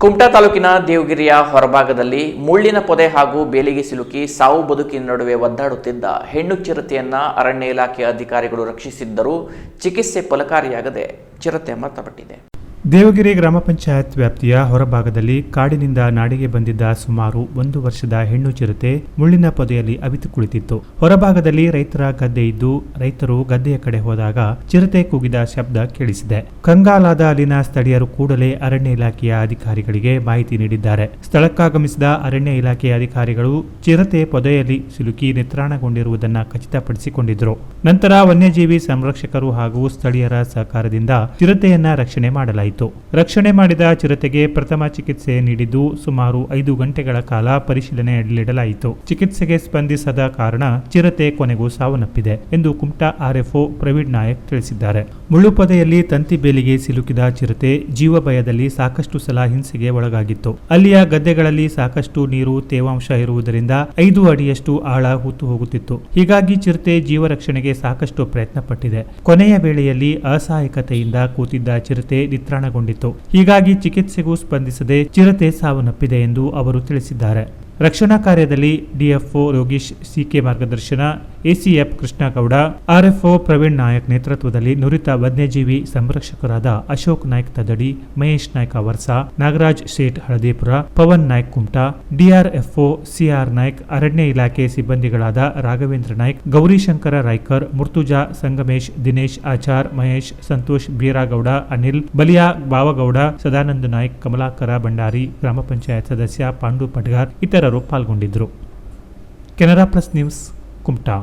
ಕುಮಟಾ ತಾಲೂಕಿನ ದೇವಗಿರಿಯ ಹೊರಭಾಗದಲ್ಲಿ ಮುಳ್ಳಿನ ಪೊದೆ ಹಾಗೂ ಬೇಲಿಗೆ ಸಿಲುಕಿ ಸಾವು ಬದುಕಿನ ನಡುವೆ ಒದ್ದಾಡುತ್ತಿದ್ದ ಹೆಣ್ಣು ಚಿರತೆಯನ್ನ ಅರಣ್ಯ ಇಲಾಖೆ ಅಧಿಕಾರಿಗಳು ರಕ್ಷಿಸಿದ್ದರೂ ಚಿಕಿತ್ಸೆ ಫಲಕಾರಿಯಾಗದೆ ಚಿರತೆ ಮೃತಪಟ್ಟಿದೆ ದೇವಗಿರಿ ಗ್ರಾಮ ಪಂಚಾಯತ್ ವ್ಯಾಪ್ತಿಯ ಹೊರಭಾಗದಲ್ಲಿ ಕಾಡಿನಿಂದ ನಾಡಿಗೆ ಬಂದಿದ್ದ ಸುಮಾರು ಒಂದು ವರ್ಷದ ಹೆಣ್ಣು ಚಿರತೆ ಮುಳ್ಳಿನ ಪೊದೆಯಲ್ಲಿ ಅವಿತು ಕುಳಿತಿತ್ತು. ಹೊರಭಾಗದಲ್ಲಿ ರೈತರ ಗದ್ದೆ ಇದ್ದು, ರೈತರು ಗದ್ದೆಯ ಕಡೆ ಹೋದಾಗ ಚಿರತೆ ಕೂಗಿದ ಶಬ್ದ ಕೇಳಿಸಿದೆ. ಕಂಗಾಲಾದ ಅಲ್ಲಿನ ಸ್ಥಳೀಯರು ಕೂಡಲೇ ಅರಣ್ಯ ಇಲಾಖೆಯ ಅಧಿಕಾರಿಗಳಿಗೆ ಮಾಹಿತಿ ನೀಡಿದ್ದಾರೆ. ಸ್ಥಳಕ್ಕಾಗಮಿಸಿದ ಅರಣ್ಯ ಇಲಾಖೆಯ ಅಧಿಕಾರಿಗಳು ಚಿರತೆ ಪೊದೆಯಲ್ಲಿ ಸಿಲುಕಿ ನಿತ್ರಾಣಗೊಂಡಿರುವುದನ್ನು ಖಚಿತಪಡಿಸಿಕೊಂಡಿದ್ರು. ನಂತರ ವನ್ಯಜೀವಿ ಸಂರಕ್ಷಕರು ಹಾಗೂ ಸ್ಥಳೀಯರ ಸಹಕಾರದಿಂದ ಚಿರತೆಯನ್ನ ರಕ್ಷಣೆ ಮಾಡಲಾಯಿತು. ರಕ್ಷಣೆ ಮಾಡಿದ ಚಿರತೆಗೆ ಪ್ರಥಮ ಚಿಕಿತ್ಸೆ ನೀಡಿದ್ದು ಸುಮಾರು ಐದು ಗಂಟೆಗಳ ಕಾಲ ಪರಿಶೀಲನೆಯಲ್ಲಿಡಲಾಯಿತು. ಚಿಕಿತ್ಸೆಗೆ ಸ್ಪಂದಿಸದ ಕಾರಣ ಚಿರತೆ ಕೊನೆಗೂ ಸಾವನ್ನಪ್ಪಿದೆ ಎಂದು ಕುಮಟಾ ಆರ್ಎಫ್ಒ ಪ್ರವೀಣ್ ನಾಯಕ್ ತಿಳಿಸಿದ್ದಾರೆ. ಮುಳ್ಳುಪೊದೆಯಲ್ಲಿ ತಂತಿ ಬೇಲಿಗೆ ಸಿಲುಕಿದ ಚಿರತೆ ಜೀವ ಭಯದಲ್ಲಿ ಸಾಕಷ್ಟು ಸಲ ಹಿಂಸೆಗೆ ಒಳಗಾಗಿತ್ತು. ಅಲ್ಲಿಯ ಗದ್ದೆಗಳಲ್ಲಿ ಸಾಕಷ್ಟು ನೀರು ತೇವಾಂಶ ಇರುವುದರಿಂದ ಐದು ಅಡಿಯಷ್ಟು ಆಳ ಹೂತು ಹೋಗುತ್ತಿತ್ತು. ಹೀಗಾಗಿ ಚಿರತೆ ಜೀವ ರಕ್ಷಣೆಗೆ ಸಾಕಷ್ಟು ಪ್ರಯತ್ನ ಪಟ್ಟಿದೆ ಕೊನೆಯ ವೇಳೆಯಲ್ಲಿ ಅಸಹಾಯಕತೆಯಿಂದ ಕೂತಿದ್ದ ಚಿರತೆ ನಿತ್ರಾಣಗೊಂಡಿತ್ತು ಹೀಗಾಗಿ ಚಿಕಿತ್ಸೆಗೂ ಸ್ಪಂದಿಸದೆ ಚಿರತೆ ಸಾವನ್ನಪ್ಪಿದೆ ಎಂದು ಅವರು ತಿಳಿಸಿದ್ದಾರೆ. ರಕ್ಷಣಾ ಕಾರ್ಯದಲ್ಲಿ ಡಿಎಫ್ಒ ಯೋಗೀಶ್ ಸಿಕೆ ಮಾರ್ಗದರ್ಶನ ಎಸಿಎಫ್ ಕೃಷ್ಣಗೌಡ ಆರ್ಎಫ್ಒ ಪ್ರವೀಣ್ ನಾಯಕ್ ನೇತೃತ್ವದಲ್ಲಿ ನುರಿತ ವನ್ಯಜೀವಿ ಸಂರಕ್ಷಕರಾದ ಅಶೋಕ್ ನಾಯ್ಕ್ ತದಡಿ, ಮಹೇಶ್ ನಾಯ್ಕ ವರ್ಸ Nagaraj Shet Haladipur, Pavan Naik Kumta DRFO C R Naik, ಅರಣ್ಯ ಇಲಾಖೆ ಸಿಬ್ಬಂದಿಗಳಾದ ರಾಘವೇಂದ್ರ ನಾಯ್ಕ್, ಗೌರಿಶಂಕರ ರಾಯ್ಕರ್ ಮುರ್ತುಜಾ ಸಂಗಮೇಶ್, ದಿನೇಶ್ ಆಚಾರ್, ಮಹೇಶ್, ಸಂತೋಷ್ ಬೀರಾಗೌಡ, ಅನಿಲ್, ಬಲಿಯಾ ಬಾವಗೌಡ ಸದಾನಂದ ನಾಯ್ಕ್, ಕಮಲಾಕರ ಭಂಡಾರಿ, ಗ್ರಾಮ ಪಂಚಾಯತ್ ಸದಸ್ಯ ಪಾಂಡು ಪಟ್ಗಾರ್ ಇತರರು ಪಾಲ್ಗೊಂಡಿದ್ದರು. Canara plus news Kumta.